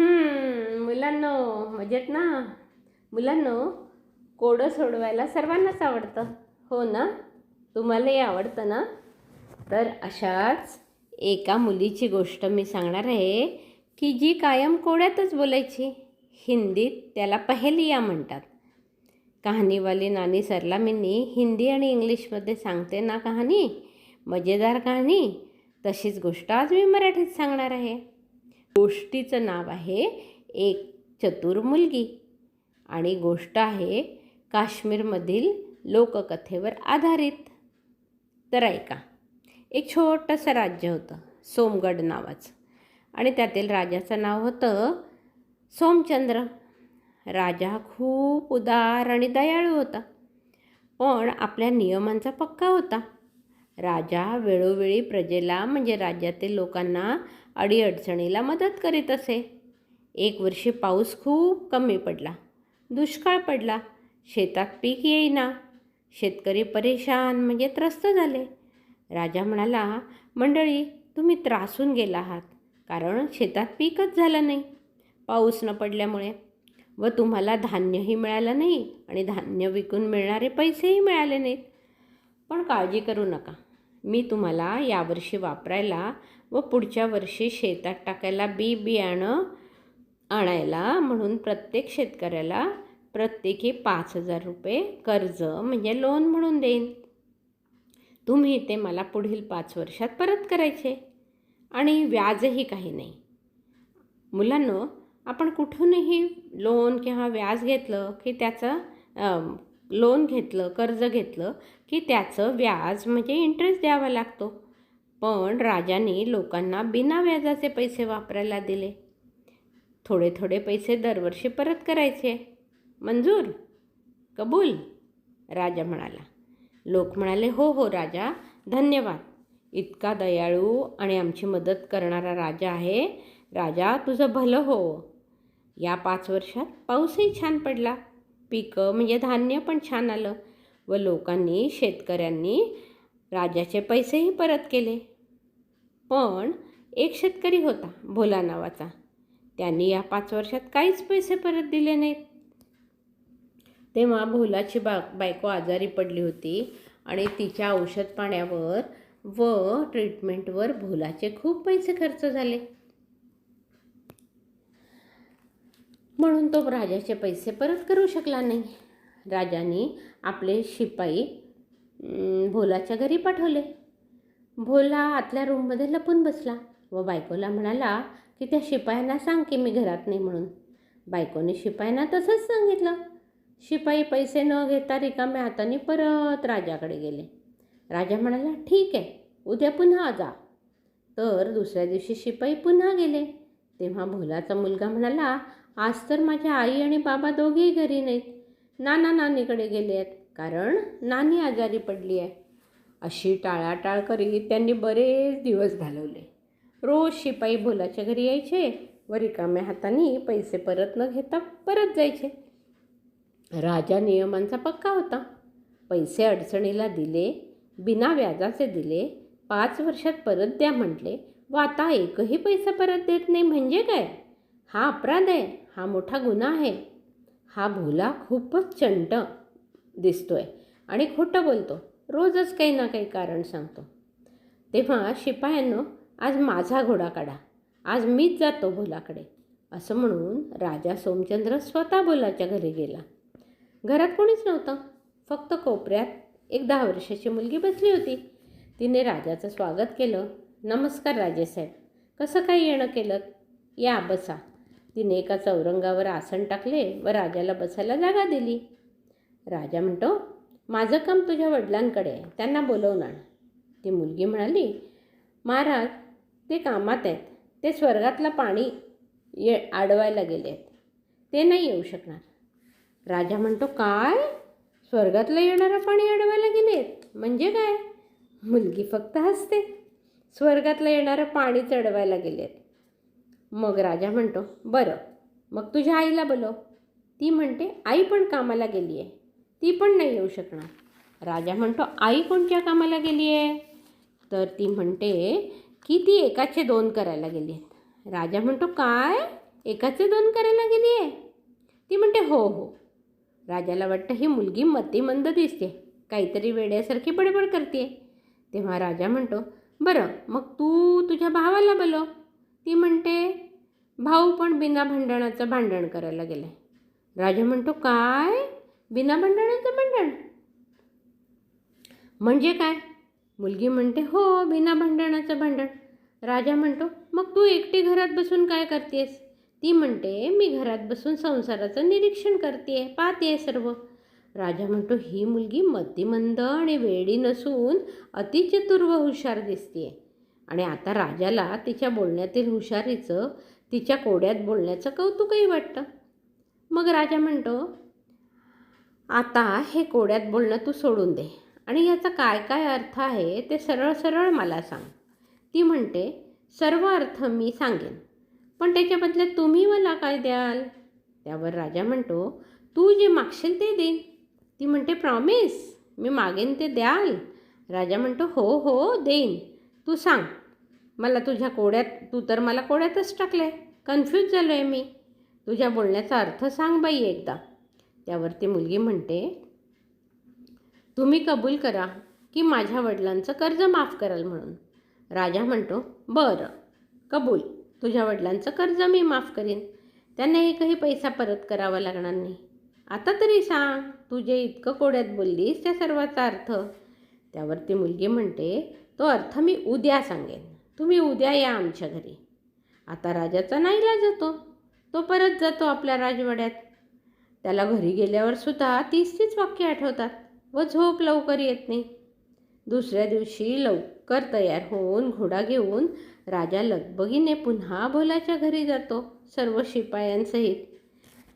मुलांनो मजेत ना? मुलांनो कोडं सोडवायला सर्वांनाच आवडतं. हो ना? तुम्हालाही आवडतं ना? तर अशाच एका मुलीची गोष्ट मी सांगणार आहे की जी कायम कोड्यातच बोलायची. हिंदीत त्याला पहेलिया म्हणतात. कहाणीवाली नानी सरला मिनी हिंदी आणि इंग्लिशमध्ये सांगते ना कहाणी? मजेदार कहाणी? तशीच गोष्ट आज मी मराठीत सांगणार आहे. गोष्टीचं नाव आहे एक चतुर मुलगी. आणि गोष्ट आहे काश्मीरमधील लोककथेवर आधारित. तर ऐका एक छोटंसं राज्य होतं सोमगड नावाचं. आणि त्यातील राजाचं नाव होतं सोमचंद्र. राजा खूप उदार आणि दयाळू होता. पण आपल्या नियमांचा पक्का होता. राजा वेळोवेळी प्रजेला म्हणजे राज्यातील लोकांना अडीअडचणीला मदत करीत असे. एक वर्षी पाऊस खूप कमी पडला. दुष्काळ पडला. शेतात पीक येईना. शेतकरी परेशान म्हणजे त्रस्त झाले. राजा म्हणाला मंडळी तुम्ही त्रासून गेला आहात. कारण शेतात पीकच झालं नाही. पाऊस न पडल्यामुळे. व तुम्हाला धान्यही मिळालं नाही आणि धान्य विकून मिळणारे पैसेही मिळाले नाहीत. पण काळजी करू नका. मी तुम्हाला यावर्षी वापरायला व पुढच्या वर्षी शेतात टाकायला बी बियाणं आणायला म्हणून प्रत्येक शेतकऱ्याला प्रत्येकी पाच हजार रुपये कर्ज म्हणजे लोन म्हणून देईन. तुम्ही ते मला पुढील पाच वर्षात परत करायचे. आणि व्याजही काही नाही. मुलांनो आपण कुठूनही लोन किंवा व्याज घेतलं की त्याचं लोन घेतलं कर्ज घेतलं की त्याचं व्याज म्हणजे इंटरेस्ट द्यावा लागतो. पण राजाने लोकांना बिना व्याजाचे पैसे वापरायला दिले. थोडे थोडे पैसे दरवर्षी परत करायचे. मंजूर? कबूल? राजा म्हणाला. लोक म्हणाले हो हो राजा धन्यवाद. इतका दयाळू आणि आमची मदत करणारा राजा आहे. राजा तुझं भलं हो. या पाच वर्षात पाऊसही छान पडला. पिकं म्हणजे धान्य पण छान आलं व लोकांनी शेतकऱ्यांनी राजाचे पैसेही परत केले. पण एक शेतकरी होता भोला नावाचा. त्यांनी या पाच वर्षात काहीच पैसे परत दिले नाहीत. तेव्हा भोलाची बा बायको आजारी पडली होती आणि तिच्या औषध पाण्यावर व ट्रीटमेंटवर भोलाचे खूप पैसे खर्च झाले. म्हणून तो राजाचे पैसे परत करू शकला नाही. राजाने आपले शिपाई भोलाच्या घरी पाठवले. भोला आतल्या रूममध्ये लपून बसला व बायकोला म्हणाला की त्या शिपायांना सांग की मी घरात नाही म्हणून. बायकोने शिपायांना तसंच सांगितलं. शिपाई पैसे न घेता रिकाम्या हाताने परत राजाकडे गेले. राजा म्हणाला ठीक आहे उद्या पुन्हा जा. तर दुसऱ्या दिवशी शिपाई पुन्हा गेले. तेव्हा भोलाचा मुलगा म्हणाला आज तर माझ्या आई आणि बाबा दोघेही घरी नाहीत. नाना नानीकडे गेले आहेत. कारण नानी आजारी पडली आहे. अशी टाळाटाळ करीत त्यांनी बरेच दिवस घालवले. रोज शिपाई भोलाच्या घरी यायचे व रिकाम्या हाताने पैसे परत न घेता परत जायचे. राजा नियमांचा पक्का होता. पैसे अडचणीला दिले बिना व्याजाचे दिले पाच वर्षात परत द्या म्हटले व आता एकही पैसा परत देत नाही म्हणजे काय? हा अपराध आहे. हा मोठा गुन्हा आहे. हा भोला खूपच चंट आहे आणि खोटं बोलतो. रोजच काही ना काही कारण सांगतो. तेव्हा शिपायांनो आज माझा घोडा काढा. आज मीच जातो भोलाकडे. असं म्हणून राजा सोमचंद्र स्वतः भोलाच्या घरी गेला. घरात कोणीच नव्हतं. फक्त कोपऱ्यात एक दहा वर्षाची मुलगी बसली होती. तिने राजाचं स्वागत केलं. नमस्कार राजेसाहेब. कसं काय येणं केलं? या बसा. तिने एका चौरंगावर आसन टाकले व राजाला बसायला जागा दिली. राजा म्हणतो माझं काम तुझ्या वडिलांकडे आहे त्यांना बोलवणार ती मुलगी म्हणाली महाराज ते कामात आहेत ते स्वर्गातलं पाणी ये अडवायला गेले आहेत ते नाही येऊ शकणार. राजा म्हणतो काय? स्वर्गातलं येणारं पाणी अडवायला गेलेत? म्हणजे काय? मुलगी फक्त हसते स्वर्गातलं येणारं पाणी चढवायला गेलेत. मग राजा म्हणतो बरं मग तुझ्या आईला बोलव. ती म्हणते आई पण कामाला गेली आहे. ती पण नाही येऊ शकणार. राजा म्हणतो आई कोणत्या कामाला गेली आहे? तर ती म्हणते की ती एकाचे दोन करायला गेली आहेत. राजा म्हणतो काय? एकाचे दोन करायला गेली आहे? ती म्हणते हो हो. राजाला वाटतं ही मुलगी मतिमंद दिसते. काहीतरी वेड्यासारखी बडबड करते. तेव्हा राजा म्हणतो बरं मग तू तुझ्या भावाला बोलव. ती म्हणते भाऊ पण बिना भांडणाचं भांडण करायला गेलं राजा म्हणतो काय? बिना भांडणाचं भांडण? म्हणजे काय? मुलगी म्हणते हो बिना भांडणाचं भांडण. राजा म्हणतो मग तू एकटी घरात बसून काय करतेस? ती म्हणते मी घरात बसून संसाराचं निरीक्षण करते पाहते सर्व. राजा म्हणतो ही मुलगी मतिमंद आणि वेडी नसून अतिचतुर्व हुशार दिसते आणि आता राजाला तिच्या बोलण्यातील हुशारीचं तिच्या कोड्यात बोलण्याचं कौतुकही वाटतं. मग राजा म्हणतो आता हे कोड्यात बोलणं तू सोडून दे आणि याचा काय काय अर्थ आहे ते सरळ सरळ मला सांग. ती म्हणते सर्व अर्थ मी सांगेन पण त्याच्या बदल्यात तुम्ही मला काय द्याल? त्यावर राजा म्हणतो तू जे मागशील ते देईन ती म्हणते प्रॉमिस मी मागेन ते द्याल. राजा म्हणतो हो हो देईन. तू सांग. मला तुझ्या कोड्यात तू तर मला कोड्यातच टाकलं आहे कन्फ्यूज झालो आहे मी. तुझ्या बोलण्याचा अर्थ सांग बाई एकदा. त्यावरती मुलगी म्हणते तुम्ही कबूल करा की माझ्या वडिलांचं कर्ज माफ कराल म्हणून. राजा म्हणतो बरं कबूल. तुझ्या वडिलांचं कर्ज मी माफ करीन. त्यांना एकही पैसा परत करावा लागणार नाही. आता तरी सांग. तू जे इतकं कोड्यात बोललीस त्या सर्वाचा अर्थ. त्यावरती मुलगी म्हणते तो अर्थ मी उद्या सांगेन. तुम्ही उद्या या आमच्या घरी. आता राजाचा नाईला जातो. तो परत जातो आपल्या राजवाड्यात. त्याला घरी गेल्यावर सुद्धा तीस तीच वाक्य आठवतात व झोप लवकर येत नाही. दुसऱ्या दिवशी लवकर तयार होऊन घोडा घेऊन राजा लगबगीने पुन्हा भोलाच्या घरी जातो सर्व शिपायांसहित.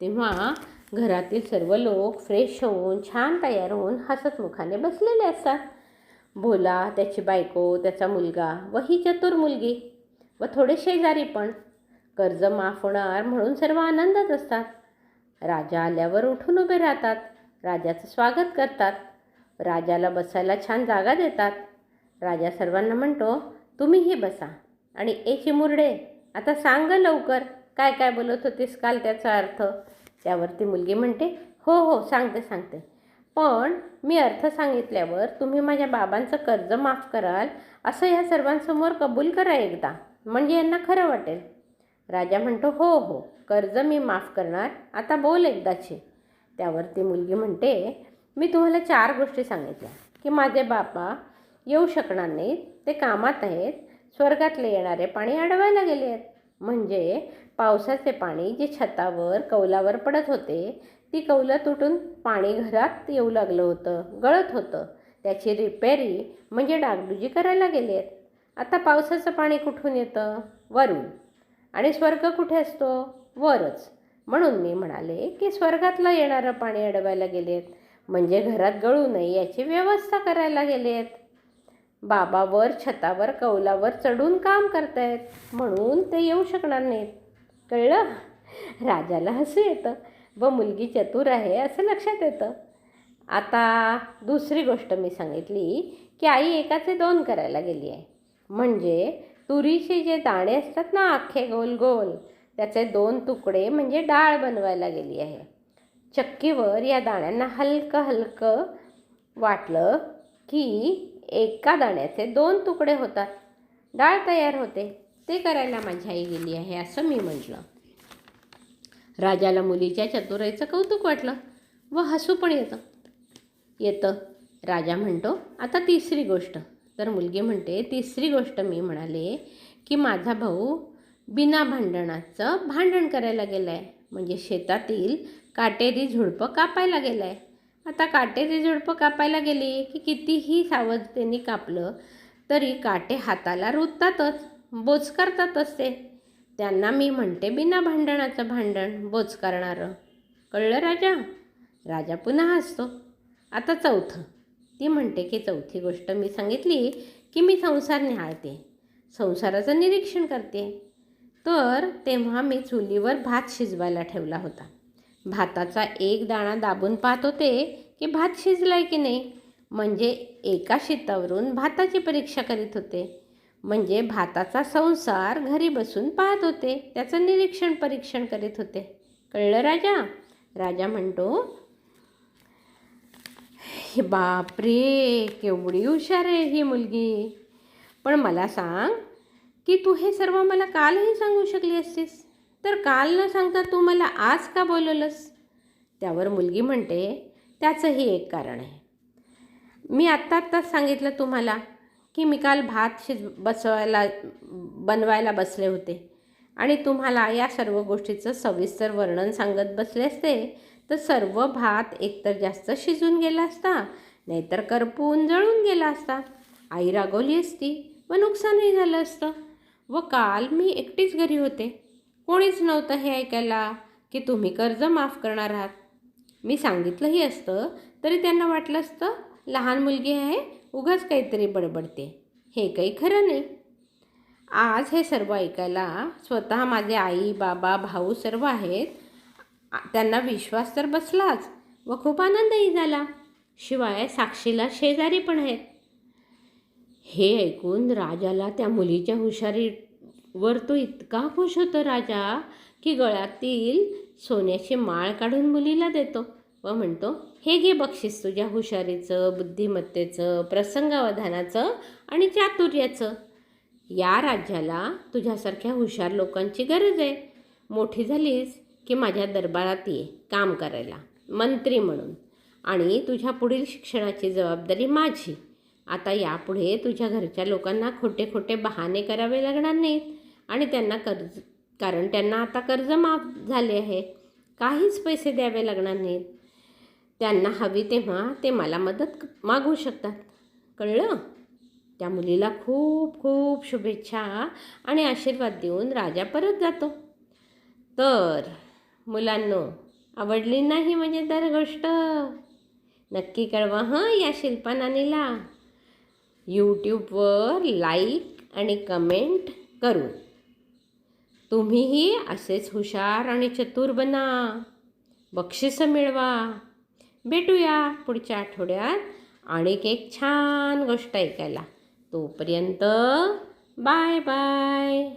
तेव्हा घरातील सर्व लोक फ्रेश होऊन छान तयार होऊन हसतमुखाने बसलेले असतात. भोला त्याची बायको त्याचा मुलगा व ही चतुर मुलगी व थोडे शेजारी पण. कर्ज माफ होणार म्हणून सर्व आनंदात असतात. राजा आल्यावर उठून उभे राहतात. राजाचं स्वागत करतात. राजाला बसायला छान जागा देतात. राजा सर्वांना म्हणतो तुम्हीही बसा आणि ए चिमुरडे आता सांग लवकर काय काय बोलत होतीस काल त्याचा अर्थ? त्यावरती मुलगी म्हणते हो हो सांगते सांगते. पण मी अर्थ सांगितल्यावर तुम्ही माझ्या बाबांचं कर्ज माफ कराल असं या सर्वांसमोर कबूल करा एकदा. म्हणजे यांना खरं वाटेल. राजा म्हणतो हो हो कर्ज मी माफ करणार. आता बोल एकदाची. त्यावरती मुलगी म्हणते मी तुम्हाला चार गोष्टी सांगितल्या की माझे बापा येऊ शकणार नाहीत. ते कामात आहेत. स्वर्गातले येणारे पाणी अडवायला गेले आहेत. म्हणजे पावसाचे पाणी जे छतावर कौलावर पडत होते ती कौलं तुटून पाणी घरात येऊ लागलं होतं गळत होतं. त्याची रिपेरी म्हणजे डागडुजी करायला गेले आहेत. आता पावसाचं पाणी कुठून येतं? वरून. आणि स्वर्ग कुठे असतो? वरच. म्हणून मी म्हणाले की स्वर्गातलं येणारं पाणी अडवायला गेलेत म्हणजे घरात गळू नये याची व्यवस्था करायला गेलेत आहेत. बाबावर छतावर कौलावर चढून काम करतायत. म्हणून ते येऊ शकणार नाहीत. कळलं? राजाला हसू येतं. व मुलगी चतुर आहे असं लक्षात येतं. आता दुसरी गोष्ट मी सांगितली की आई एकाचे दोन करायला गेली आहे. म्हणजे तुरीचे जे दाणे असतात ना अख्खे गोल गोल त्याचे दोन तुकडे म्हणजे डाळ बनवायला गेली आहे. चक्कीवर या दाण्यांना हलकं हलकं वाटलं की एका दाण्याचे दोन तुकडे होतात. डाळ तयार होते. ते करायला माझी आई गेली आहे असं मी म्हटलं. राजाला मुलीच्या चतुराईचं कौतुक वाटलं व हसू पण येतं. येतं. राजा म्हणतो आता तिसरी गोष्ट. तर मुलगी म्हणते तिसरी गोष्ट मी म्हणाले की माझा भाऊ बिना भांडणाचं भांडण करायला गेला आहे म्हणजे शेतातील काटेरी झुडपं कापायला गेलं आहे आता काटेरी झुडपं कापायला गेली की कितीही सावधतेने कापलं तरी काटे हाताला रुततातच बोच करतातच ते. त्यांना मी म्हणते बिना भांडणाचं भांडण बोच करणारं. कळलं राजा? राजा पुन्हा हसतो. आता चौथं. ती म्हणते की चौथी गोष्ट मी सांगितली की मी संसार निहाळते संसाराचं निरीक्षण करते. तर तेव्हा मी चुलीवर भात शिजवायला ठेवला होता. भाताचा एक दाणा दाबून पाहत होते की भात शिजलाय की नाही. म्हणजे एका शेतावरून भाताची परीक्षा करीत होते. म्हणजे भाताचा संसार घरी बसून पाहत होते. त्याचं निरीक्षण परीक्षण करीत होते. कळलं राजा? राजा म्हणतो हे बापरे केवढी हुशार आहे ही मुलगी. पण मला सांग की तू हे सर्व मला कालही सांगू शकली असतीस? तर काल न सांगता तू मला आज का बोलवलंस? त्यावर मुलगी म्हणते त्याचंही एक कारण आहे. मी आत्ता आत्ताच सांगितलं तुम्हाला की मी काल भात शिज बसवायला बनवायला बसले होते. आणि तुम्हाला या सर्व गोष्टीचं सविस्तर वर्णन सांगत बसले असते तर सर्व भात एकतर जास्त शिजून गेला असता नाहीतर करपून जळून गेला असता. आई रागवली असती व नुकसानही झालं असतं. व काल मी एकटीच घरी होते. कोणीच नव्हतं हे ऐकायला की तुम्ही कर्ज माफ करणार आहात. मी सांगितलंही असतं तरी त्यांना वाटलं असतं लहान मुलगी आहे उगाच काहीतरी बडबडते. हे काही खरं नाही. आज हे सर्व ऐकायला स्वतः माझे आई बाबा भाऊ सर्व आहेत. त्यांना विश्वास तर बसलाच व खूप आनंदही झाला. शिवाय साक्षीला शेजारी पण आहेत. हे ऐकून राजाला त्या मुलीच्या हुशारीवर तो इतका खुश होतो राजा की गळ्यातील सोन्याची माळ काढून मुलीला देतो. व म्हणतो हे घे बक्षीस तुझ्या हुशारीचं बुद्धिमत्तेचं प्रसंगावधानाचं आणि चातुर्याचं. या राज्याला तुझ्यासारख्या हुशार लोकांची गरज आहे. मोठी झालीस की माझ्या दरबारात ये काम करायला. मंत्री म्हणून. आणि तुझ्या पुढील शिक्षणाची जबाबदारी माझी. आता यापुढे तुझ्या घरच्या लोकांना खोटे खोटे बहाणे करावे लागणार नाहीत. आणि त्यांना कर्ज कारण त्यांना आता कर्ज माफ झाले आहे. काहीच पैसे द्यावे लागणार नाहीत. त्यांना हवी तेव्हा ते मला मदत मागू शकतात. कळलं? त्या मुलीला खूप खूप शुभेच्छा आणि आशीर्वाद देऊन राजा परत जातो. तर मुलांनो आवडली नाही म्हणजे मजेदार गोष्ट. नक्की कळवा हं या शिल्पा नानीला यूट्यूबवर लाईक आणि कमेंट करू. तुम्हीही असेच हुशार आणि चतुर बना. बक्षिसं मिळवा. भेटूया पुढच्या आठवड्यात. आणिक एक छान गोष्ट ऐकायला. तोपर्यंत बाय बाय.